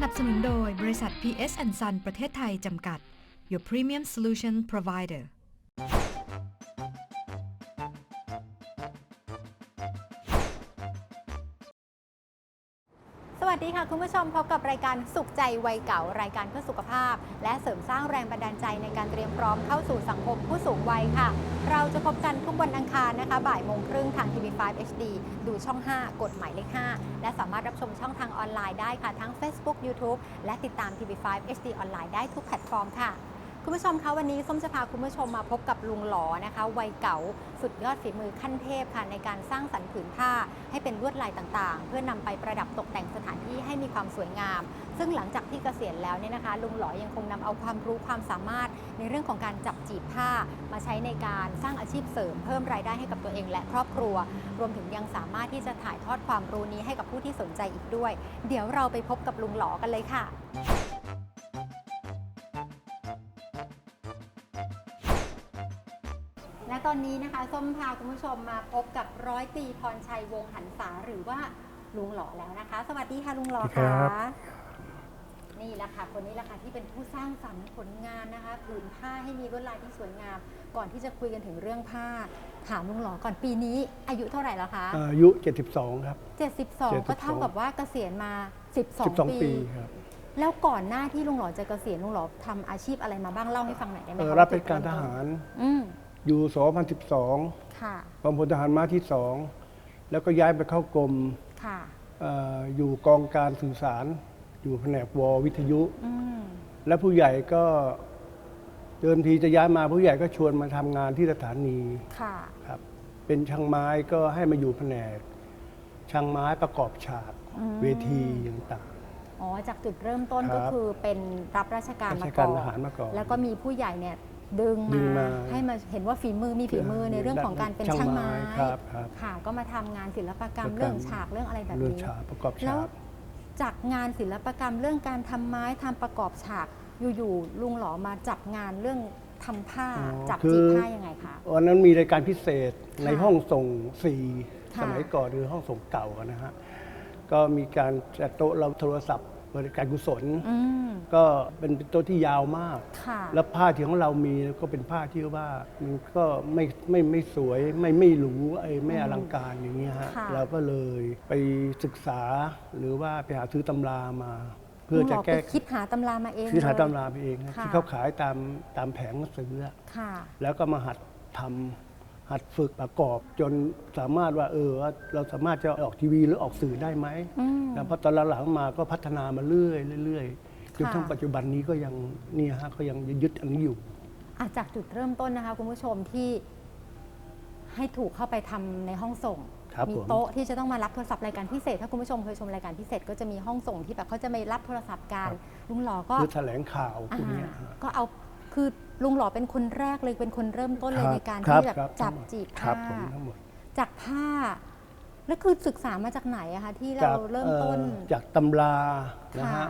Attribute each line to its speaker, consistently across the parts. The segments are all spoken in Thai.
Speaker 1: สนับสนุนโดยบริษัท PS Sun ประเทศไทยจำกัด Your Premium Solution Provider
Speaker 2: วัสดีค่ะคุณผู้ชมพบกับรายการสุขใจวัยเก่า รายการเพื่อสุขภาพ และเสริมสร้างแรงบันดาลใจในการเตรียมพร้อมเข้าสู่สังคมผู้สูงวัยค่ะ เราจะพบกันทุกวันอังคารนะคะ บ่ายโมงครึ่งทางทีวี5 HD ดูช่อง 5กดหมายเลข 5 และสามารถรับชมช่องทางออนไลน์ได้ค่ะ ทั้ง Facebook YouTube และติดตามทีวี5 HD ออนไลน์ได้ทุกแพลตฟอร์มค่ะ คุณผู้ชมคะวันนี้ส้มจะพาคุณผู้ชมมาพบกับลุงหลอนะคะ วัยเก่าสุดยอดฝีมือขั้นเทพค่ะในการสร้างสรรค์ผืนผ้าให้เป็นลวดลายต่างๆ เพื่อนำไปประดับตกแต่งสถานที่ให้มีความสวยงาม ซึ่งหลังจากที่เกษียณแล้วเนี่ยนะคะ ลุงหลอยังคงนำเอาความรู้ความสามารถในเรื่องของการจับจีบผ้า มาใช้ในการสร้างอาชีพเสริม เพิ่มรายได้ให้กับตัวเองและครอบครัว รวมถึงยังสามารถที่จะถ่ายทอดความรู้นี้ให้กับผู้ที่สนใจอีกด้วย เดี๋ยวเราไปพบกับลุงหลอกันเลยค่ะ ตอนนี้นะคะส้มพาคุณผู้ชมมาพบกับร้อยตรีพรชัยวงศ์หันษาหรือว่าลุงหล่อแล้วนะคะ สวัสดีค่ะลุงหล่อ
Speaker 3: ครั
Speaker 2: ค่ะ
Speaker 3: บ
Speaker 2: นี่แหละค่ะคนนี้แหละค่ะที่เป็นผู้สร้างสรรค์ผลงานนะคะผืนผ้าให้มีลวดลายที่สวยงาม ก่อนที่จะคุยกันถึงเรื่องผ้า ถามลุงหล่อก่อนปีนี้อายุเท่าไหร่แล้วคะ
Speaker 3: อายุ 72 ครับ
Speaker 2: 72ก็เท่ากับว่าเกษียณมา 12
Speaker 3: 12ปีครับ
Speaker 2: แล้วก่อนหน้าที่ลุงหล่อจะเกษียณลุงหล่อทำอาชีพอะไรมาบ้างเล่าให้ฟังหน่อยได้ไหม
Speaker 3: เอ่อ
Speaker 2: คะ
Speaker 3: รับเป็นการทหาร
Speaker 2: อืม
Speaker 3: อยู่ 2012
Speaker 2: ค่ะ
Speaker 3: กองพลทหารม้าที่2แล้วก็ย้ายไปเข้ากรม
Speaker 2: ค่ะ
Speaker 3: เอ่ออยู่กองการสื่อสาร อยู่แผนกววิทยุ
Speaker 2: อืม
Speaker 3: และผู้ใหญ่ก็เดิมทีจะย้ายมาผู้ใหญ่ก็ชวนมาทำงานที่สถานี
Speaker 2: ค่ะ
Speaker 3: ครับ เป็นช่างไม้ก็ให้มาอยู่แผนก ช่างไม้ประกอบฉาก
Speaker 2: อืม
Speaker 3: เวทีต่าง
Speaker 2: อ๋อ จากจุดเริ่มต้น
Speaker 3: ครับ
Speaker 2: ก็คือเป็นรับราชการ
Speaker 3: รา
Speaker 2: มา
Speaker 3: ช
Speaker 2: ก่
Speaker 3: การ
Speaker 2: อ
Speaker 3: ท
Speaker 2: น
Speaker 3: หารมาก่อน
Speaker 2: แล้วก็มีผู้ใหญ่เนี่ย ดึง
Speaker 3: ดึง
Speaker 2: มา
Speaker 3: มา
Speaker 2: ให้มาเห็นว่าฝีมือมีฝีมือในเรื่องของการเป็นช่างไม้
Speaker 3: ครับครับ
Speaker 2: ค่ะก็มาทำงานศิลปกรรม
Speaker 3: ศิลปกรรม
Speaker 2: เรื่องฉากเรื่องอะไรแบบ
Speaker 3: เรื่อง
Speaker 2: นี้
Speaker 3: ฉากประกอบ
Speaker 2: แล้
Speaker 3: ฉาวก
Speaker 2: จากงานศิลปกรรมเรื่องการทำไม้ทำประกอบฉากอยู่ๆลุงหลอมาจับงานเรื่องทำผ้า
Speaker 3: อ๋อ
Speaker 2: จับ
Speaker 3: คือ
Speaker 2: จีบผ้ายังไงคะ
Speaker 3: วันนั้นมีรายการพิเศษในห้องส่งสี่
Speaker 2: ค่ะ
Speaker 3: สมัยก่อนหรือห้องส่งเก่าอะนะฮะก็มีการจัดโต๊ะเราโทรศัพท์บริ การกุศล
Speaker 2: อืม
Speaker 3: ก็เป็นโต๊ะที่ยาวมาก
Speaker 2: ค่ะ
Speaker 3: แล้วผ้าที่ของเรามีก็เป็นผ้าที่ว่ามันก็ไม่ไม่ไม่สวยไม่ไม่หรูไอ้ไม่อลังการอย่างเงี้ยฮะ
Speaker 2: ค่ะ
Speaker 3: เราก็เลยไปศึกษาหรือว่าไปหาซื้อตำรามา เพื่อ
Speaker 2: ลุงห
Speaker 3: จะ
Speaker 2: ลอ
Speaker 3: แก้
Speaker 2: ไปคิดหาตำรามาเอง
Speaker 3: ซื้อหา
Speaker 2: เลย
Speaker 3: ตำราไปเองนะ
Speaker 2: ค่ะ
Speaker 3: ที่เขาขายตามตามแผงหนังสืออะ
Speaker 2: ค่ะ
Speaker 3: แล้วก็มาหัดทำ หัดฝึกประกอบจนสามารถว่าเออว่าเราสามารถจะออกทีวีหรือออกสื่อได้ไหม
Speaker 2: อืม
Speaker 3: นะเพราะตอนหลังๆมาก็พัฒนามาเรื่อยๆเรื่อยๆจน
Speaker 2: ค่ะ
Speaker 3: ทั้งปัจจุบันนี้ก็ยังเนี่ยฮะก็ยังยึดอันนี้อยู่
Speaker 2: อะจากจุดเริ่มต้นนะคะคุณผู้ชมที่ให้ถูกเข้าไปทำในห้องส่ง
Speaker 3: ครับ
Speaker 2: มี
Speaker 3: ผม
Speaker 2: โต๊ะที่จะต้องมารับโทรศัพท์รายการพิเศษ ถ้าคุณผู้ชมเคยชมรายการพิเศษก็จะมีห้องส่งที่แบบเขาจะไม่รับโทรศัพท์กันลุงหล่อก็
Speaker 3: หรือแถลงข่าวพวกเนี้ย
Speaker 2: อ่า
Speaker 3: ฮะ
Speaker 2: ก็เอา คือลุงหล่อเป็นคนแรกเลยเป็นคนเริ่มต้นเลยในการ
Speaker 3: ครั
Speaker 2: ที่แบบ
Speaker 3: ครั
Speaker 2: จับ
Speaker 3: ทั้งหมด
Speaker 2: จีบ
Speaker 3: ครั
Speaker 2: ผ้า
Speaker 3: บผมทั้งหมด
Speaker 2: จากผ้าแล้วคือศึกษามาจากไหนอะคะที่เราเริ่มต้น
Speaker 3: เอ่อจากตำรานะ
Speaker 2: ค่ะ
Speaker 3: ฮะ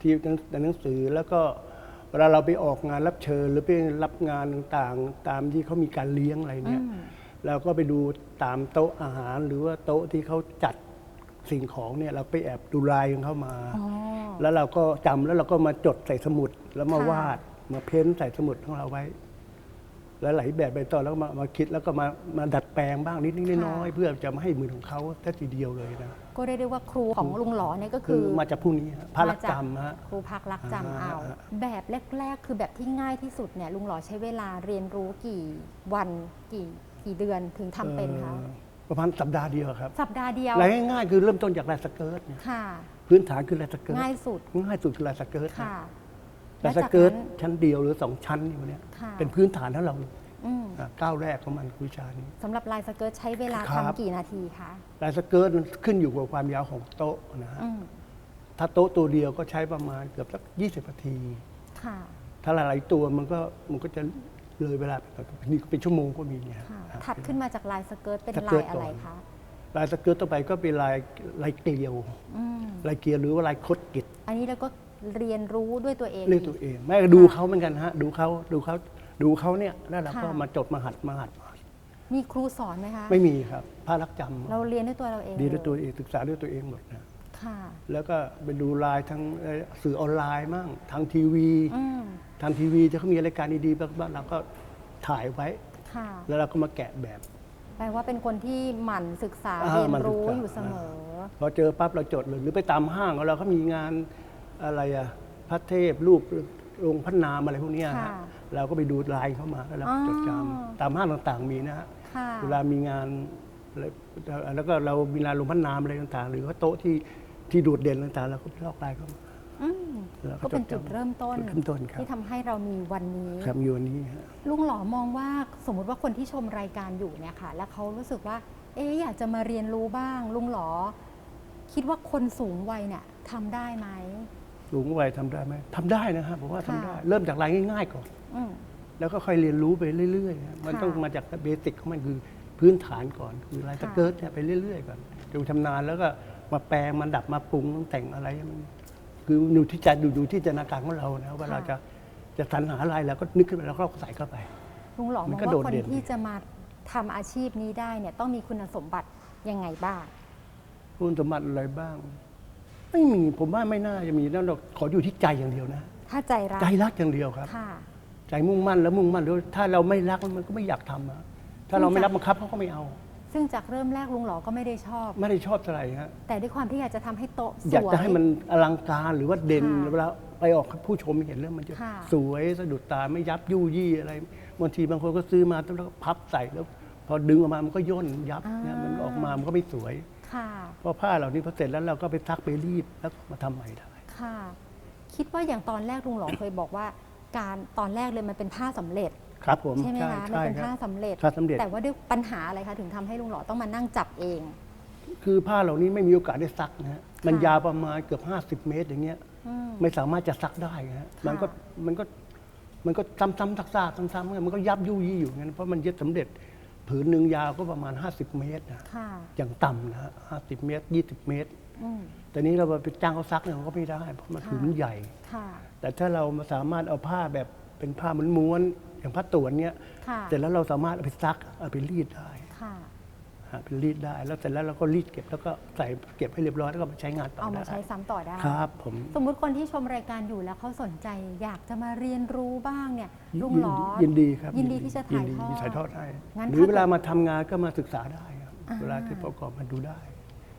Speaker 3: ที่ในหนังสือแล้วก็เวลาเราไปออกงานรับเชิญหรือไปรับงานต่างๆ ตามที่เขามีการเลี้ยงอะไรเนี่ย
Speaker 2: อืม
Speaker 3: เราก็ไปดูตามโต๊ะอาหารหรือว่าโต๊ะที่เขาจัดสิ่งของเนี่ยเราไปแอบดูลายของเขามา
Speaker 2: อ๋อ
Speaker 3: แล้วเราก็จำแล้วเราก็มาจดใส่สมุดแล้วมา
Speaker 2: ค่ะ
Speaker 3: วาด มาเพ้นท์ใส่สมุดของเราไว้ แล้วหลายแบบไปต่อแล้วก็มามาคิดแล้วก็มามาดัดแปลงบ้างนิดๆน้อยๆเพื่อจะไม่ให้เหมือนของเขาแค่ทีเดียวเลยนะ
Speaker 2: ก็เรียกได้ว่าครูของลุงหล่อเนี่ยก็
Speaker 3: คื
Speaker 2: คืออ
Speaker 3: มาจากผู้นี้ฮะพระรักจำฮะ
Speaker 2: ครูพักรักจำเอา
Speaker 3: อ่า
Speaker 2: แบบแรก ๆ คือแบบที่ง่ายที่สุดเนี่ยลุงหล่อใช้เวลาเรียนรู้กี่วันกี่กี่เดือนถึงทำเป็นคะ
Speaker 3: อ่อประมาณสัปดาห์เดียวครับ
Speaker 2: สัปดาห์เดียว
Speaker 3: ลายง่ายๆคือเริ่มต้นจากลายสเกิร์ตเนี่ย
Speaker 2: ค่ะ
Speaker 3: พื้นฐานคือลายสเกิร์ต
Speaker 2: ง่ายสุด
Speaker 3: ง่ายสุดคือลายสเกิร์ต
Speaker 2: ค่ะ
Speaker 3: ลายส
Speaker 2: และจาก
Speaker 3: เกิร์ต
Speaker 2: นั้น
Speaker 3: ชั้นเดียวหรือสองชั้นอยู่เนี่ย
Speaker 2: ค่ะ
Speaker 3: เป็นพื้นฐานของเราเลย
Speaker 2: อืม
Speaker 3: อะก้าวแรกของมันคือวิชานี้
Speaker 2: สำหรับลายสเกิร์ตใช้เวลา
Speaker 3: ครับ
Speaker 2: ทำกี่นาทีคะ
Speaker 3: ลายสเกิร์ตมันขึ้นอยู่กับความยาวของโต๊ะนะฮะ
Speaker 2: อืม
Speaker 3: ถ้าโต๊ะตัวเดียวก็ใช้ประมาณเกือบสัก20นาที
Speaker 2: ค่ะ
Speaker 3: ถ้าหลายๆตัวมันก็มันก็จะเลยเวลาไปก่อนนี่ก็เป็นชั่วโมงก็มีเนี่ย
Speaker 2: ค่ะ
Speaker 3: ฮะ
Speaker 2: ถัดขึ้นมาจากลายสเกิร์ตเป็น
Speaker 3: สเกิ
Speaker 2: ลา
Speaker 3: ร์
Speaker 2: ย
Speaker 3: ต
Speaker 2: อะไร
Speaker 3: ก่อน
Speaker 2: คะ
Speaker 3: ลายสเกิร์ตต่อไปก็เป็นลายลายเกลียว
Speaker 2: อืม
Speaker 3: ลายเกลียวหรือว่าลายคดกิจ
Speaker 2: อันนี้เราก็ เรียนรู้ด้วยตัวเอง
Speaker 3: เรียกตัวเอง แม่ก็ดูเขาเหมือนกันฮะ ดูเขาดูเขาดูเขาเนี่ยแล้วเราก็
Speaker 2: ค่ะ
Speaker 3: มาจดมาหัดมาหัดมาหัด
Speaker 2: มีครูสอนไหมคะ
Speaker 3: ไม่มีครับพระรักจำ
Speaker 2: เราเรียนด้วยตัวเราเอง
Speaker 3: ดีด้วย
Speaker 2: เล
Speaker 3: ตัวเองศึกษาด้วยตัวเองหมดนะ
Speaker 2: ค่ะ
Speaker 3: แล้วก็ไปดูไลน์ทางเอ่อสื่อออนไลน์มั่งทางทีวี
Speaker 2: อืม
Speaker 3: ทางทีวีจะเขามีรายการดีๆบ้างเราก็ถ่ายไว้
Speaker 2: ค่ะ
Speaker 3: แล้วเราก็มาแกะแบบ
Speaker 2: แปลว่าเป็นคนที่หมั่นศึกษา
Speaker 3: อ่า
Speaker 2: เรียน
Speaker 3: หมั่นศึก
Speaker 2: รู้
Speaker 3: ษา
Speaker 2: อยู่เสมอ
Speaker 3: พอเจอปั๊บเราจดเลยหรือไปตามห้างเราก็มีงาน อะไรอะพระเทพรูปองค์พระนามอะไรพวกเนี้ยฮะ
Speaker 2: ค่ะ
Speaker 3: เราก็ไปดูลายเข้ามาแล้วเราก็จดจ
Speaker 2: อ๋อำ
Speaker 3: ตามห้างต่างๆมีนะฮะ
Speaker 2: ค่ะ
Speaker 3: เวลามีงานอะไรแล้วก็เรามีงานลงพระนามอะไรต่างๆ หรือว่าโต๊ะที่ที่โดูดเด่นต่างๆเราก็ไปลอกลายเข้ามา
Speaker 2: อืม
Speaker 3: แล้วก็
Speaker 2: ก็เป็น
Speaker 3: จดจำ
Speaker 2: จุดเริ่มต้น
Speaker 3: จุดเริ่มต้นครับ
Speaker 2: ที่ทำให้เรามีวันนี้
Speaker 3: ครับอยู่อันนี้ฮะ
Speaker 2: ลุงหลอมองว่าสมมุติว่าคนที่ชมรายการอยู่เนี่ยค่ะ แล้วเขารู้สึกว่า เอ๊ะอยากจะมาเรียนรู้บ้าง ลุงหลอ คิดว่าคนสูงวัยเนี่ยทำได้ไหม
Speaker 3: สูงวัยทำได้ไหมทำได้นะครับผมว่าทำได้
Speaker 2: ค่ะ
Speaker 3: เริ่มจากรายง่าย ๆ ก่อน
Speaker 2: อืม
Speaker 3: แล้วก็ค่อยเรียนรู้ไปเรื่อยๆฮะมัน
Speaker 2: ค่ะ
Speaker 3: ต้องมาจากเบสิกของมันคือพื้นฐานก่อน คือลาย
Speaker 2: ค่ะ
Speaker 3: สเกิร์ตเนี่ยไปเรื่อยๆก่อนจนชำนาญแล้วก็มาแปลงมาดับมาปรุงต้องแต่งอะไรให้มันคืออยู่ที่ใจดูดูที่จินตนาการของเรานะว่าเราจะจะสรรหาอะไรเราก็นึกขึ้นมาแล้วก็ใส่เข้าไป
Speaker 2: ลุงหลอม
Speaker 3: มั
Speaker 2: อนง
Speaker 3: ก็
Speaker 2: ว่า
Speaker 3: โดด
Speaker 2: คน
Speaker 3: เด่น
Speaker 2: ที่จะมาทำอาชีพนี้ได้เนี่ยต้องมีคุณสมบัติยังไงบ้าง
Speaker 3: คุณสมบัติอะไรบ้าง ไม่มีผมว่าไม่น่าจะมีนั่นหรอกขออยู่ที่ใจอย่างเดียวนะ
Speaker 2: ถ้าใจรัก
Speaker 3: ใจรักอย่างเดียวครับ
Speaker 2: ค่ะ
Speaker 3: ใจมุ่งมั่นแล้วมุ่งมั่นด้วยถ้าเราไม่รักมันก็ไม่อยากทำอะถ้าเราไม่รับบังคับเขาก็ไม่เอา
Speaker 2: ซึ่งจากเริ่มแรกลุงหลอก็ไม่ได้ชอบ
Speaker 3: ไม่ได้ชอบเท่าไหร่ฮะ
Speaker 2: แต่ด้วยความที่อยากจะทำให้โต๊ะสวย
Speaker 3: อยากจะให้มันอลังการหรือว่าเด่น
Speaker 2: ค่ะ
Speaker 3: เวลาไปออกผู้ชมเห็นแล้วมันจะ
Speaker 2: ค่ะ
Speaker 3: สวยสะดุดตาไม่ยับยุยี่อะไรบางทีบางคนก็ซื้อมาแล้วก็พับใส่แล้ว พอดึงออกมามันก็ย่นยับเนี่ยมันออกมามันก็ไม่สวย
Speaker 2: ค่ะ
Speaker 3: เพราะผ้าเหล่านี้พอเสร็จแล้วเราก็ไปซักไปรีดแล้วก็มาทำใหม่ได้
Speaker 2: ค่ะ คิดว่าอย่างตอนแรกลุงหลอเคยบอกว่า การตอนแรกเลยมันเป็นผ้าสำเร็จ
Speaker 3: ครับผม
Speaker 2: ใช่ไหมคะมัน
Speaker 3: ใช่
Speaker 2: เป็น
Speaker 3: ครั
Speaker 2: ผ้า
Speaker 3: บ
Speaker 2: สำเร็จ
Speaker 3: ผ้าสำเร็จ
Speaker 2: แต่ว่าด้วยปัญหาอะไรคะถึงทำให้ลุงหลอต้องมานั่งจับเอง
Speaker 3: คือผ้าเหล่านี้ไม่มีโอกาสได้ซักนะฮะมัน
Speaker 2: ค่ะ
Speaker 3: ยาวประมาณเกือบ 50 เมตรอย่างเงี้ย
Speaker 2: อืม
Speaker 3: ไม่สามารถจะซักได้นะฮะมันก็มันก็มันก็ซ้ำๆซักๆซ้ำๆมันก็ยับยุยี่อยู่งั้นเพราะมันเย็บสำเร็จ ผืนหนึ่งยาวก็ประมาณ 50 เมตรนะ
Speaker 2: ค่ะ
Speaker 3: อย่างต่ำนะฮะ50เมตร 20 เมตร
Speaker 2: อืม
Speaker 3: แต่นี้เราไปจ้างเขาซักเนี่ยเขาก็ไม่ได้เพราะมัน
Speaker 2: ค่ะ
Speaker 3: ผืนใหญ่
Speaker 2: ค่ะ
Speaker 3: แต่ถ้าเรามาสามารถเอาผ้าแบบเป็นผ้าม้วนๆอย่างผ้าต่วนเนี่ย
Speaker 2: ค่ะ
Speaker 3: เสร็จแล้วเราสามารถเอาไปซักเอาไปรีดได้
Speaker 2: ค่ะ
Speaker 3: ฮะไปรีดได้ แล้วเสร็จแล้วเราก็รีดเก็บแล้วก็ใส่เก็บให้เรียบร้อยแล้วก็มาใช้งานต่อ
Speaker 2: เอา
Speaker 3: ได้
Speaker 2: มาใช้ซ้ำต่อได้
Speaker 3: ครับผม
Speaker 2: สมมุติคนที่ชมรายการอยู่แล้วเขาสนใจอยากจะมาเรียนรู้บ้างเนี่ยลุงหลอ
Speaker 3: ยินดีครับ
Speaker 2: ยินดีที่จะถ่าย
Speaker 3: น
Speaker 2: ทอด
Speaker 3: ถ่ายทอดให้
Speaker 2: งั้น
Speaker 3: หรือ
Speaker 2: ถ้า
Speaker 3: เวลา
Speaker 2: เกิด
Speaker 3: มาทำงานก็มาศึกษาได้ครับ
Speaker 2: อ่า
Speaker 3: เวลาที่ประกอบมาดูได้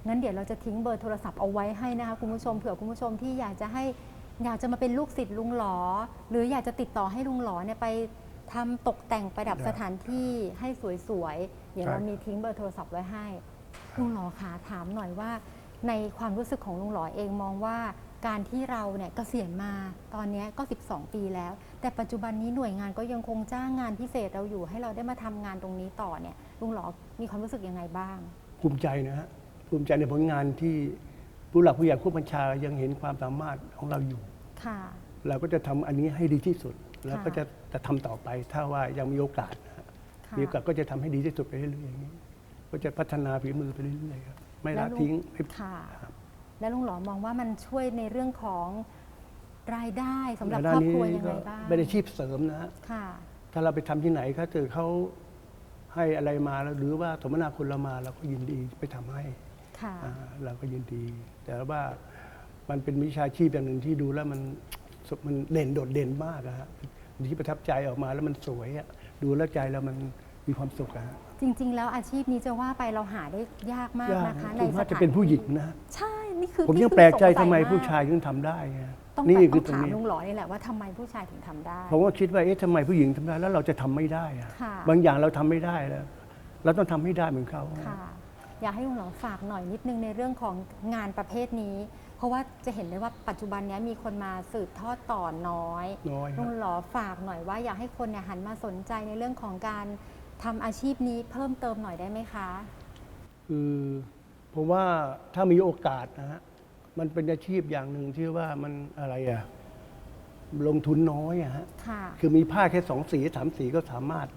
Speaker 2: งั้นเดี๋ยวเราจะทิ้งเบอร์โทรศัพท์เอาไว้ให้นะคะคุณผู้ชมเผื่อคุณผู้ชมที่อยากจะให้อยากจะมาเป็นลูกศิษย์ลุงหลอ หรืออยากจะติดต่อให้ลุงหลอเนี่ยไป ทำตกแต่งประดับ
Speaker 3: ได้
Speaker 2: สถานที่ให้สวยๆ เดี๋ยว
Speaker 3: ใช่
Speaker 2: เรามีทิ้งเบอร์โทรศัพท์ไว้ให้ ลุงหลอคะถามหน่อยว่า ในความรู้สึกของลุงหลอเองมองว่าการที่เราเนี่ยเกษียณมาตอนเนี้ยก็ 12 ปีแล้ว แต่ปัจจุบันนี้หน่วยงานก็ยังคงจ้างงานพิเศษเราอยู่ ให้เราได้มาทำงานตรงนี้ต่อเนี่ยลุงหลอมีความรู้สึกยังไงบ้าง
Speaker 3: ภูมิใจนะฮะภูมิใจในผลงานที่ผู้หลักผู้ใหญ่ผู้บัญชายังเห็นความสามารถของเราอยู่
Speaker 2: ค่ะ
Speaker 3: เราก็จะทำอันนี้ให้ดีที่สุด แล้วก็
Speaker 2: ค่ะ
Speaker 3: จะจะทำต่อไปถ้าว่ายังมีโอกาสนะฮะ
Speaker 2: ค่ะ
Speaker 3: มีโอกาสก็จะทำให้ดีที่สุดไปเรื่อยๆอย่างนี้ก็จะพัฒนาฝีมือไปเรื่อยๆครับไม่
Speaker 2: แล้
Speaker 3: ละ
Speaker 2: วลุง
Speaker 3: ทิ้งไม่
Speaker 2: ค่ะ
Speaker 3: ครับ
Speaker 2: แล้วลุงหลอมองว่ามันช่วยในเรื่องของรายได้สำหรับ
Speaker 3: แต่
Speaker 2: ครอบ
Speaker 3: ด้านนี้
Speaker 2: ครัวยังไง
Speaker 3: ก็
Speaker 2: บ้าง
Speaker 3: เป็นอาชีพเสริมนะฮะ
Speaker 2: ค่ะ
Speaker 3: ถ้าเราไปทำที่ไหนเขาเจอเขาให้อะไรมาแล้วหรือว่าสมนาคุณเรามาเราก็ยินดีไปทำให้
Speaker 2: ค่ะ
Speaker 3: อ่าเราก็ยินดี แต่ว่ามันเป็นวิชาชีพอย่างหนึ่งที่ดูแล้วมัน มันเด่นโดดเด่นมากอะฮะที่ประทับใจออกมาแล้วมันสวยอะดูแล้วใจเรามันมีความสุขอะฮะ
Speaker 2: จริง ๆ แล้วอาชีพนี้จะว่าไปเราหาได้ยากมาก
Speaker 3: ยาก
Speaker 2: นะคะ
Speaker 3: นะ
Speaker 2: ใน
Speaker 3: ผม
Speaker 2: ส
Speaker 3: ว่า
Speaker 2: ถาน
Speaker 3: จะเป็นผู้หญิง
Speaker 2: ที่
Speaker 3: นะ
Speaker 2: ใช่นี่คือ
Speaker 3: ผม
Speaker 2: นี่
Speaker 3: ยัง
Speaker 2: คือ
Speaker 3: แปลกใจ
Speaker 2: สงสั
Speaker 3: ทำไม
Speaker 2: ก
Speaker 3: ผู้ชายถึงทำได้ไง
Speaker 2: ต้อง
Speaker 3: นี่
Speaker 2: ไป
Speaker 3: คื
Speaker 2: ต้
Speaker 3: อ
Speaker 2: อง
Speaker 3: ตรง
Speaker 2: ถาม
Speaker 3: นี้
Speaker 2: ลุงหลอนี่แหละว่าทำไมผู้ชายถึงทำได้
Speaker 3: ผมก็คิดว่าเอ๊ะทำไมผู้หญิงทำได้แล้วเราจะทำไม่ได้อะ
Speaker 2: ค่ะ
Speaker 3: บางอย่างเราทำไม่ได้แล้ว เราต้องทำให้ได้เหมือนเขา
Speaker 2: ค่ะ อยากให้ลุงหลอฝากหน่อยนิดนึงในเรื่องของงานประเภทนี้ เพราะว่าจะเห็นได้ว่าปัจจุบันนี้มีคนมาสืบทอดต่อน้อย
Speaker 3: น้อยค
Speaker 2: ลุ
Speaker 3: รับ
Speaker 2: งหลอฝากหน่อยว่าอยากให้คนเนี่ยหันมาสนใจในเรื่องของการทำอาชีพนี้เพิ่มเติมหน่อยได้ไหมคะ
Speaker 3: คือผมว่าถ้ามีโอกาสนะฮะมันเป็นอาชีพอย่างหนึ่งที่ว่ามันอะไรอะลงทุนน้อยอะฮะ
Speaker 2: ค่ะ
Speaker 3: คือมีผ้าแค่สองสีสามสีก็สามารถ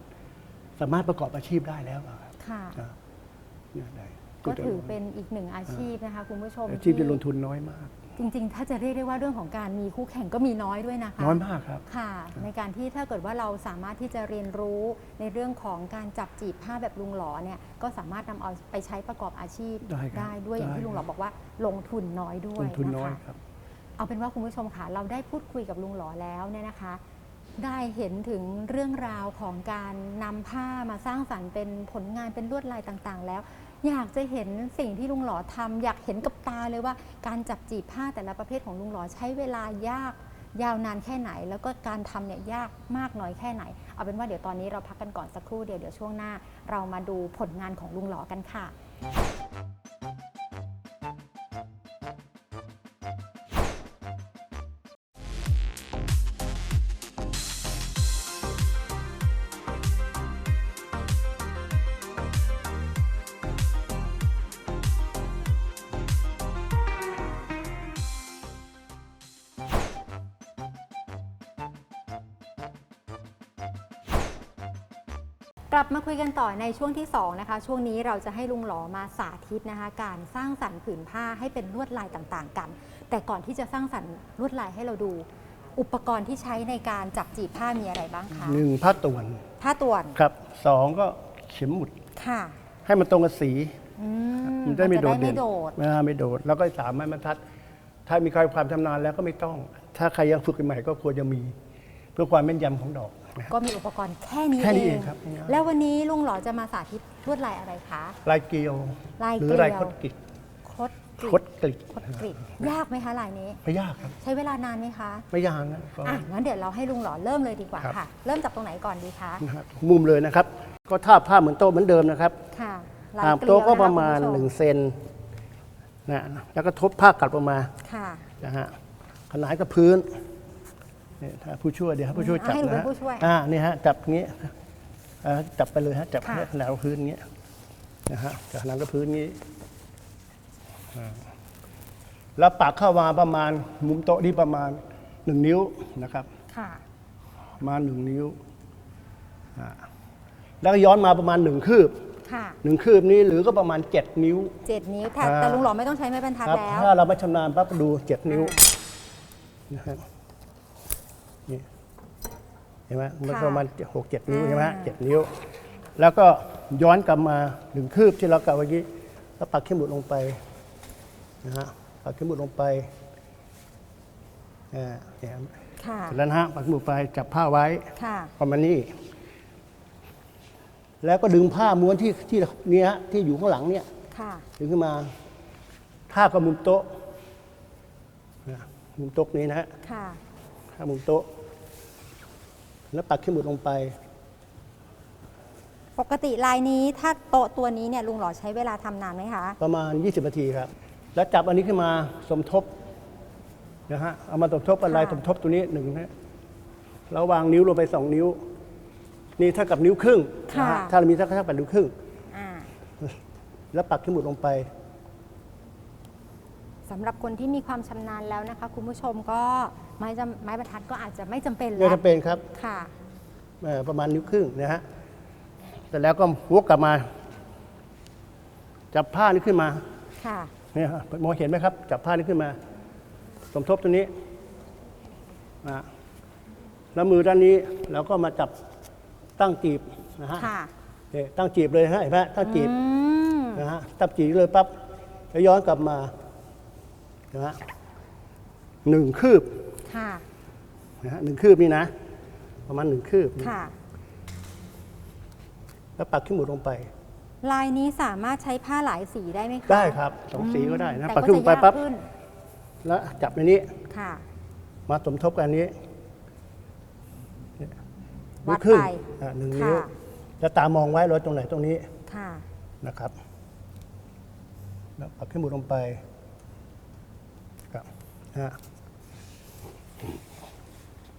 Speaker 3: สามารถประกอบอาชีพได้แล้วอะครับ
Speaker 2: ค่ะ
Speaker 3: นะเนี่ยได้
Speaker 2: ก็ถือเป็นอีกหนึ่งอาชีพนะคะคุณผู้ชม
Speaker 3: อาชีพที่ลงทุนน้อยมาก
Speaker 2: จริง ๆ ถ้าจะเรียกได้ว่าเรื่องของการมีคู่แข่งก็มีน้อยด้วยนะคะ
Speaker 3: น้อยมากครับ
Speaker 2: ค่ะ ในการที่ถ้าเกิดว่าเราสามารถที่จะเรียนรู้ในเรื่องของการจับจีบผ้าแบบลุงหลอเนี่ยก็สามารถนำเอาไปใช้ประกอบอาชีพ
Speaker 3: ได้ครับ
Speaker 2: ได้ด้วยอย่างที่
Speaker 3: ได้
Speaker 2: ลุงหลอบอกว่าลงทุนน้อยด้ว
Speaker 3: ล
Speaker 2: ย
Speaker 3: งทุนน้อยะ
Speaker 2: คะ
Speaker 3: ครับ
Speaker 2: เอาเป็นว่าคุณผู้ชมค่ะเราได้พูดคุยกับลุงหลอแล้วเนี่ยนะคะ ได้เห็นถึงเรื่องราวของการนำผ้ามาสร้างสรรค์เป็นผลงานเป็นลวดลายต่างๆ แล้ว อยากจะเห็นสิ่งที่ลุงหลอทำอยากเห็นกับตาเลยว่า การจับจีบผ้าแต่ละประเภทของลุงหลอใช้เวลายากยาวนานแค่ไหน แล้วก็การทำเนี่ยยากมากน้อยแค่ไหน เอาเป็นว่าเดี๋ยวตอนนี้เราพักกันก่อนสักครู่เดียวเดี๋ยวช่วงหน้า เรามาดูผลงานของลุงหลอกันค่ะ กลับมาคุยกันต่อในช่วงที่2นะคะช่วงนี้เราจะให้ลุงหลอมาสาธิตนะคะการสร้างสรรค์ผืนผ้าให้เป็นลวดลายต่างๆ กัน แต่ก่อนที่จะสร้างสรรค์ลวดลายให้เราดู อุปกรณ์ที่ใช้ในการจับจีบผ้ามีอะไรบ้างคะ
Speaker 3: หนึ่งผ้าต่วน
Speaker 2: ผ้าต่วน
Speaker 3: ครับสองก็เข็มหมุด
Speaker 2: ค่ะ
Speaker 3: ให้มันตรงกับสี
Speaker 2: อืม
Speaker 3: มันได้ไม่โดด
Speaker 2: จะ
Speaker 3: เด่น
Speaker 2: ไม่โดด
Speaker 3: อ่าไม่โดด แล้วก็สามไม้บรรทัด ถ้ามีใครความชำนาญแล้วก็ไม่ต้อง ถ้าใครยังฝึกใหม่ก็ควรจะมี เพื่อความแม่นยำของดอก นะครับ
Speaker 2: ก็มีอุปกรณ์แค่นี้
Speaker 3: แค่นี้
Speaker 2: เอ
Speaker 3: เองงครับง่ายๆ
Speaker 2: แล้ววันนี้ลุงหลอจะมาสาธิตลวดลายอะไรคะ
Speaker 3: ลายเกลียว
Speaker 2: ลาย
Speaker 3: หรื
Speaker 2: เกลี
Speaker 3: อ
Speaker 2: ยว
Speaker 3: ลายคดกริด
Speaker 2: คดก
Speaker 3: ค
Speaker 2: ริ
Speaker 3: ด
Speaker 2: ด
Speaker 3: กริด
Speaker 2: คดกริดยากไหมคะลายนี้
Speaker 3: ไม่ยากครับ
Speaker 2: ใช้เวลานานไหมคะ
Speaker 3: ไม่ยากนะก็
Speaker 2: อะงั้นเดี๋ยวเราให้ลุงหลอเริ่มเลยดีกว่า
Speaker 3: ครับ
Speaker 2: ค่ะ เริ่มจากตรงไหนก่อนดีคะ
Speaker 3: นะฮะมุมเลยนะครับ ก็ทาบผ้าเหมือนโต๊ะเหมือนเดิมนะครับ
Speaker 2: ค่ะลาย
Speaker 3: ห่าง
Speaker 2: เกลียว
Speaker 3: โต๊ะก็
Speaker 2: นค
Speaker 3: ประมาณ
Speaker 2: คุณผู้ช
Speaker 3: หนึ่งเซนนะแล้วก็ทบผ้ากลับลงมา
Speaker 2: ค่ะ
Speaker 3: นะฮะขนานกับพื้นเนี่ยถ้าผู้ช่วยเดี๋ยวให้ผู้ช่วย
Speaker 2: อะ
Speaker 3: จับ
Speaker 2: ให้หนู
Speaker 3: นะ
Speaker 2: เป็น
Speaker 3: ฮะ
Speaker 2: ผู้ช่วย
Speaker 3: อ่านี่ฮะจับอย่างงี้อ่าจับไปเลยฮะจับ
Speaker 2: ค่ะ
Speaker 3: ให้ขนานกับพื้นอย่างงี้นะฮะจับขนานกับพื้นงี้อ่าแล้วปากเข้ามาประมาณมุมโต๊ะนี่ประมาณหนึ่งนิ้วนะครับ
Speaker 2: ค่ะ
Speaker 3: ประมาณหนึ่งนิ้วอ่าแล้วก็ย้อนมาประมาณหนึ่งคืบ
Speaker 2: ค่ะ
Speaker 3: หนึ่งคืบนี้หรือก็ประมาณเจ็ดนิ้ว
Speaker 2: เจ็ดนิ้วแต่
Speaker 3: อ่า
Speaker 2: แต่ลุงหลอไม่ต้องใช้ไม้บรรทัด
Speaker 3: ครับ
Speaker 2: แล้ว
Speaker 3: ถ้าเราไม่ชำนาญปั๊บดูเจ็ดนิ้วนะฮะนี่ เห็นไหมมัน
Speaker 2: ค่ะ
Speaker 3: ประมาณหกเจ็ดนิ้ว
Speaker 2: อ่า
Speaker 3: ใช่ไหมฮะเจ็ดนิ้ว แล้วก็ย้อนกลับมาหนึ่งคืบที่เรากะเมื่อกี้แล้วปักเข็มหมุดลงไปนะฮะปักเข็มหมุดลงไปอ่าเนี่ย
Speaker 2: ค่ะ
Speaker 3: เสร็จแล้วนะฮะปักเข็มหมุดไปจับผ้าไว้
Speaker 2: ค่ะ
Speaker 3: ประมาณนี้ แล้วก็ดึงผ้าม้วนที่ที่เนี้ยที่อยู่ข้างหลังเนี่ย
Speaker 2: ค่ะ
Speaker 3: ดึงขึ้นมาท่าบกับมุมโต๊ะนะมุมโต๊ะนี้นะฮะ
Speaker 2: ค่ะ
Speaker 3: ท่ามุมโต๊ะ แล้วปักขึ้นหมุดลงไป
Speaker 2: ปกติลายนี้ถ้าโต๊ะตัวนี้เนี่ยลุงหลอใช้เวลาทำนานไหมคะ
Speaker 3: ประมาณ 20 นาทีครับ แล้วจับอันนี้ขึ้นมาสมทบนะฮะเอามาสมทบอะไร
Speaker 2: ค่ะ
Speaker 3: สมทบตัวนี้หนึ่งนะแล้ววางนิ้วลงไปสองนิ้ว นี่เท่ากับนิ้วครึ่งนะฮะถ้าเรามีเท่ากับเท่ากับนิ้วครึ่ง
Speaker 2: อ่า
Speaker 3: แล้วปักขึ้นหมุดลงไป
Speaker 2: สำหรับคนที่มีความชำนาญแล้วนะคะ คุณผู้ชมก็ไม้จำไม้บรรทัดก็อาจจะไม่จำเป็น
Speaker 3: ไม่
Speaker 2: แล้ว
Speaker 3: จำเป็นครับ
Speaker 2: ค่ะ
Speaker 3: เอ่อประมาณนิ้วครึ่งนะฮะแต่แล้วก็วกกลับมา จับผ้านี้ขึ้นมา
Speaker 2: ค่ะ
Speaker 3: เนี่ยฮะมองเห็นไหมครับ จับผ้านี้ขึ้นมา สมทบตัวนี้นะแล้วมือด้านนี้เราก็มาจับตั้งจีบนะฮะ
Speaker 2: ค่ะ
Speaker 3: เนี่ยตั้งจีบเลยฮะเห็นไหมตั้งจีบ
Speaker 2: อืม
Speaker 3: นะฮะตั้งจีบเลยปั๊บแล้วย้อนกลับมา นะฮะหนึ่งคืบ
Speaker 2: ค่ะ
Speaker 3: นะฮะหนึ่งคืบนี่นะ ประมาณหนึ่งคืบ
Speaker 2: ค่ะ
Speaker 3: แล้วปักขึ้นหมุดลงไป
Speaker 2: ลายนี้สามารถใช้ผ้าหลายสีได้ไหมคะ
Speaker 3: ได้ครับสองสีก็ได้นะ
Speaker 2: แต่
Speaker 3: ปัก
Speaker 2: ก็
Speaker 3: ขึ้น
Speaker 2: จะ
Speaker 3: ไป
Speaker 2: ยาก
Speaker 3: ปั๊บ
Speaker 2: ขึ้น
Speaker 3: แล้วจับในนี้
Speaker 2: ค่ะ
Speaker 3: มาสมทบกันนี้
Speaker 2: วัด
Speaker 3: นิ้ครึ่ง
Speaker 2: ไป
Speaker 3: อะหนึ่ง
Speaker 2: ค่ะ
Speaker 3: นิ้วแล้วตามองไว้รอยตรงไหนตรงนี้
Speaker 2: ค่ะ
Speaker 3: นะครับ แล้วปักขึ้นหมุดลงไปครับ นะฮะ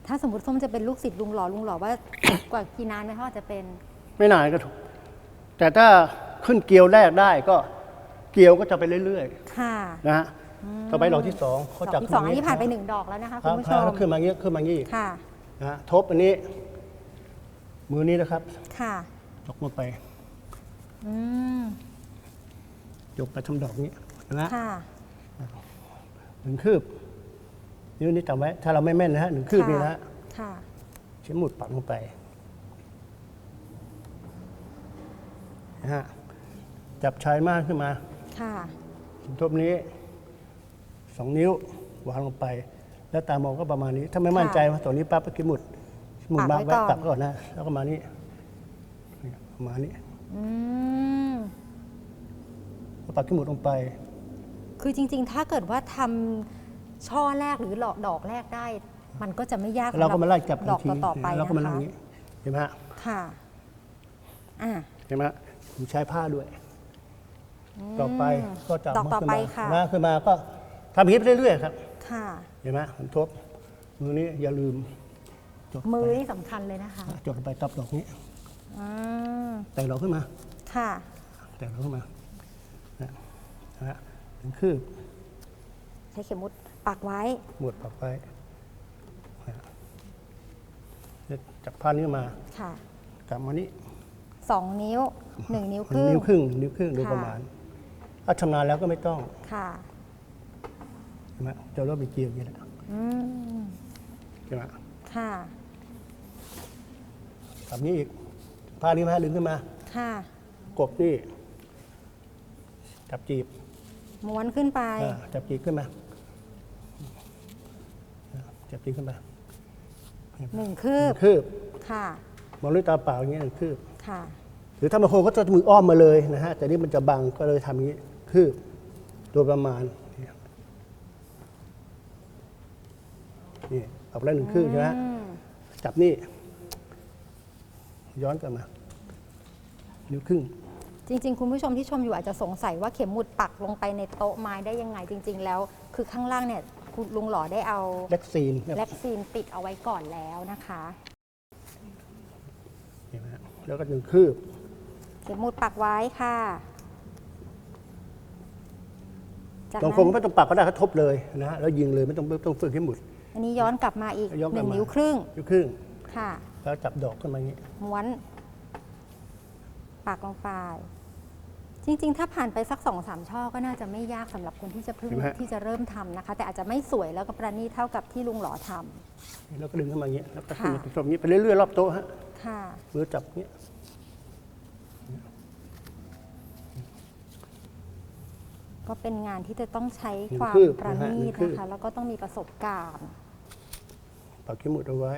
Speaker 2: ถ้าสมมติส้มจะเป็นลูกศิษย์ลุงหล่อลุงหล่อว่า กว่ากี่นานไหมคะว่าจะเป็น
Speaker 3: ไม่นานก็ถูก แต่ถ้าขึ้นเกลียวแรกได้ก็เกลียวก็จะไปเรื่อย
Speaker 2: ค่ะ
Speaker 3: ๆนะฮะต่อไปดอกที่สองเขา
Speaker 2: ด
Speaker 3: จั
Speaker 2: อบกที่สองอันนี้ผ่านไปหนึ่งดอกแล้วนะคะ
Speaker 3: ค
Speaker 2: คุ
Speaker 3: รั
Speaker 2: ณ
Speaker 3: บ
Speaker 2: ผู้ช
Speaker 3: ถ้า
Speaker 2: ม
Speaker 3: ขึ้นมาอย่างนี้ขึ้นมาอย่างนี้
Speaker 2: ค่ะ
Speaker 3: นะฮะทบอันนี้ มือนี้นะครับ
Speaker 2: ค่ะ
Speaker 3: ยกมาไป
Speaker 2: อืม
Speaker 3: ยกไปทำดอกนี้นะ
Speaker 2: ค่ะ
Speaker 3: หนึ่งคืบ นิ้วนี้จำไว้ ถ้าเราไม่แม่นนะฮะหนึ่งคืบนี่นะฮะ
Speaker 2: ค่ะ
Speaker 3: ใช้หมุดปักลงไปนะฮะจับชายมากขึ้นมา
Speaker 2: ค่ะ
Speaker 3: ทบนี้สองนิ้ววางลงไป แล้วตามองก็ประมาณนี้ ถ้าไม่มั่นใจว่าตัวนี้ปั๊บก็คิดหมุดหมุด
Speaker 2: ปัก
Speaker 3: มา
Speaker 2: ไว้
Speaker 3: ไว้
Speaker 2: ก่อน
Speaker 3: ปักไว้ก่อนนะ แล้วก็มานี้นี่ประมาณนี้
Speaker 2: อืม
Speaker 3: แล้วปักที่หมุดลงไป
Speaker 2: คือจริง ๆ ถ้าเกิดว่าทำ ช่อแรกหรือหลอกดอกแรกได้ มันก็จะไม่ยาก
Speaker 3: เราก็มาไล่จับ
Speaker 2: ดอก
Speaker 3: ที
Speaker 2: ต่อๆไป
Speaker 3: เราก็มา
Speaker 2: นะ
Speaker 3: นั่ง
Speaker 2: คะ
Speaker 3: อย่างนี้เห็นไหมฮะ
Speaker 2: ค่ะอ่า
Speaker 3: เห็นไหมฮะผมใช้ผ้าด้วยต่อไปก็จับ
Speaker 2: ดอกต่อไปค่ะ
Speaker 3: มาขึ้นมาก็ทำอย่างนี้ไปเรื่อยๆครับ
Speaker 2: ค่ะ
Speaker 3: เห็นไหมผมทบมือนี้อย่าลืมจด
Speaker 2: มือ
Speaker 3: ไป
Speaker 2: นี่สำคัญเลยนะคะ
Speaker 3: จดลงไปตับดอกนี้
Speaker 2: อืม
Speaker 3: แต่เราขึ้นมา
Speaker 2: ค่ะ
Speaker 3: แต่เราขึ้นมานะนะฮะถึงคืบ
Speaker 2: ใช้เข็มมุด ปักไว้
Speaker 3: หมวดปักไปนะแล้วจับผ้านี้มา
Speaker 2: ค่ะ
Speaker 3: กลับมานี้
Speaker 2: สองนิ้วหนึ่งนิ้วครึ่ง
Speaker 3: นิ้วครึ่งนิ้วครึ่งโดย
Speaker 2: ค่ะ
Speaker 3: ประมาณถ้าชำนาญแล้วก็ไม่ต้อง
Speaker 2: ค่ะ
Speaker 3: ใช่ไหมจะเริ่มเป็นเกียร์อย่างนี้แหละ
Speaker 2: อืม
Speaker 3: ใช่ไหม
Speaker 2: ค่ะ
Speaker 3: กลับนี้อีกผ้านี้มาดึงขึ้นมา
Speaker 2: ค่ะ
Speaker 3: กบนี่จับจีบ
Speaker 2: ม้วนขึ้นไป
Speaker 3: อ่าจับจีบขึ้นมา อ่าจับจีบขึ้นมา
Speaker 2: หนึ่งคื
Speaker 3: ห
Speaker 2: บ
Speaker 3: นึ่งคืบ
Speaker 2: ค่ะ
Speaker 3: มองด้วยตาเปล่าอย่างนี้หนึ่งคืบ
Speaker 2: ค่ะ
Speaker 3: หรือถ้าบางคนก็จะมืออ้อมมาเลยนะฮะ แต่นี่มันจะบังก็เลยทำอย่างนี้ คืบโดยประมาณเนี่ยนี่เอาไปแล้วหนึ่งคืบใช่ไหมฮะ
Speaker 2: อืม
Speaker 3: จับนี่ ย้อนกลับมา นิ้วครึ่ง
Speaker 2: จริง ๆ คุณผู้ชมที่ชมอยู่อาจจะสงสัยว่าเข็มหมุดปักลงไปในโต๊ะไม้ได้ยังไงจริง ๆ แล้ว คือข้างล่างเนี่ย คุณลุงหล่อได้เอา
Speaker 3: เล็กซีนเนี่ย
Speaker 2: แล็กซีนติดเอาไว้ก่อนแล้วนะคะ
Speaker 3: เห็นไหมฮะแล้วก็หนึ่งคืบ
Speaker 2: เข็มหมุดปักไว้ค่ะจาก
Speaker 3: บาง
Speaker 2: นั้
Speaker 3: คนก็
Speaker 2: น
Speaker 3: ไม่ต้องปักก็ได้เขาทบเลยนะฮะแล้วยิงเลยไม่ต้องไม่ต้องฝึกให้หมุด
Speaker 2: อันนี้ย้อนกลับมาอีก
Speaker 3: ย้อน
Speaker 2: ห
Speaker 3: กลั
Speaker 2: นึ่
Speaker 3: บ
Speaker 2: ง
Speaker 3: มา
Speaker 2: นิ้วครึ่ง
Speaker 3: นิ้วครึ่ง
Speaker 2: ค่ะ
Speaker 3: แล้วจับดอกขึ้นมาอย่างนี้
Speaker 2: ม้วน ปักลงไป จริงๆ ถ้าผ่านไปสักสองสามช่อก็น่าจะไม่ยากสำหรับคนที่จะเพิ่ง
Speaker 3: เห็นไหมฮะ
Speaker 2: ที่จะเริ่มทำนะคะ แต่อาจจะไม่สวยแล้วก็ประณีตเท่ากับที่ลุงหล่อทำ
Speaker 3: แล้วก็ดึงขึ้นมาอย่างนี้แล้วก็ขึ้นมา
Speaker 2: ค่ะ
Speaker 3: เป็นอย่างนี้ไปเรื่อยๆรอบโต๊ะฮะ
Speaker 2: ค่ะ
Speaker 3: มือจับอย่างนี้
Speaker 2: ก็เป็นงานที่จะต้องใช้
Speaker 3: หนึ่ง
Speaker 2: ความ
Speaker 3: คืบ
Speaker 2: ประ
Speaker 3: นะฮะ
Speaker 2: ณี
Speaker 3: หนึ่
Speaker 2: ต
Speaker 3: งคืบ
Speaker 2: นะคะ แล้วก็ต้องมีประสบการณ์
Speaker 3: ปักขี้หมุดเอาไว้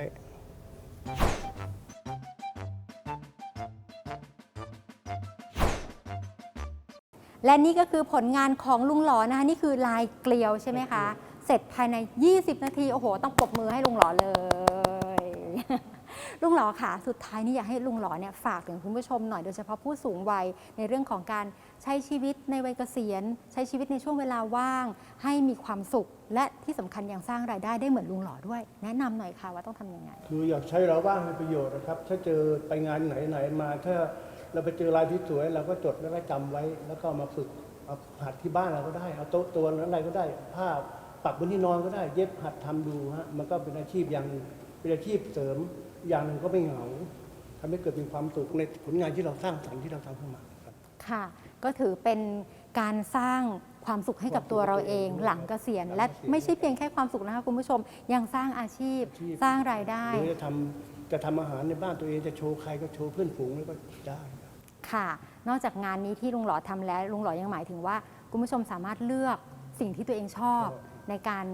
Speaker 2: และนี่ก็คือผลงานของลุงหลอนะคะนี่คือลายเกลียวใช่ไหมคะ เสร็จภายใน 20 นาที โอ้โห ต้องปรบมือให้ลุงหลอเลย ลุงหลอค่ะ สุดท้ายนี่อยากให้ลุงหลอเนี่ยฝากถึงคุณผู้ชมหน่อยโดยเฉพาะผู้สูงวัยในเรื่องของการใช้ชีวิตในวัยเกษียณ ใช้ชีวิตในช่วงเวลาว่าง ให้มีความสุข และที่สำคัญยังสร้างรายได้ได้เหมือนลุงหลอด้วย แนะนำหน่อยค่ะว่าต้องทำยังไง
Speaker 3: คืออยากใช้เราว่างเป็นประโยชน์นะครับ ถ้าเจอไปงานไหนๆมาถ้า เราไปเจอลายที่สวยเราก็จดแล้วก็จำไว้ แล้วก็เอามาฝึกเอาหัดที่บ้านเราก็ได้ เอาโต๊ะตัวนั้นอะไรก็ได้ ผ้าปักบนที่นอนก็ได้ เย็บหัดทำดูฮะมันก็เป็นอาชีพอย่างหนึ่งเป็นอาชีพเสริมอย่างหนึ่งก็ไม่เหงาทำให้เกิดมีความสุขในผลงานที่เราสร้างสรรค์ที่เราทำขึ้นมาครับ
Speaker 2: ค่ะ ก็ถือเป็นการสร้างความสุขให้กับตัวเราเองหลังเกษียณ และไม่ใช่เพียงแค่ความสุขนะคะคุณผู้ชม ยังสร้างอาชีพ
Speaker 3: อาชีพ
Speaker 2: สร้างรายได้
Speaker 3: หรือจะทำจะทำอาหารในบ้านตัวเองจะโชว์ใครก็โชว์เพื่อนฝูงแล้วก็ได้
Speaker 2: ค่ะ นอกจากงานนี้ที่ลุงหล่อทำแล้วลุงหล่อยังหมายถึงว่าคุณผู้ชมสามารถเลือกสิ่งที่ตัวเองชอบ ในการ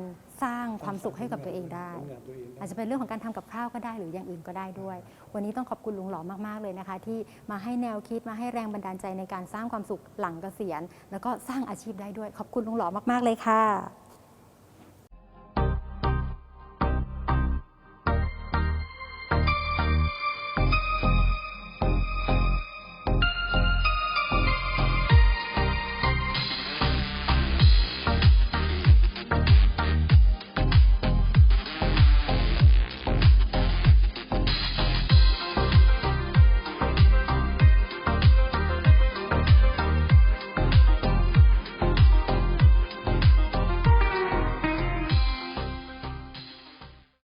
Speaker 2: สร้างความสุขให้กับตัวเองได้
Speaker 3: ทำงานตัวเองได้
Speaker 2: อาจจะเป็นเรื่องของการทำกับข้าวก็ได้หรืออย่างอื่นก็ได้ด้วย วันนี้ต้องขอบคุณลุงหล่อมาก ๆ เลยนะคะ ที่มาให้แนวคิดมาให้แรงบันดาลใจในการสร้างความสุขหลังเกษียณ แล้วก็สร้างอาชีพได้ด้วย ขอบคุณลุงหล่อมาก ๆ เลยค่ะ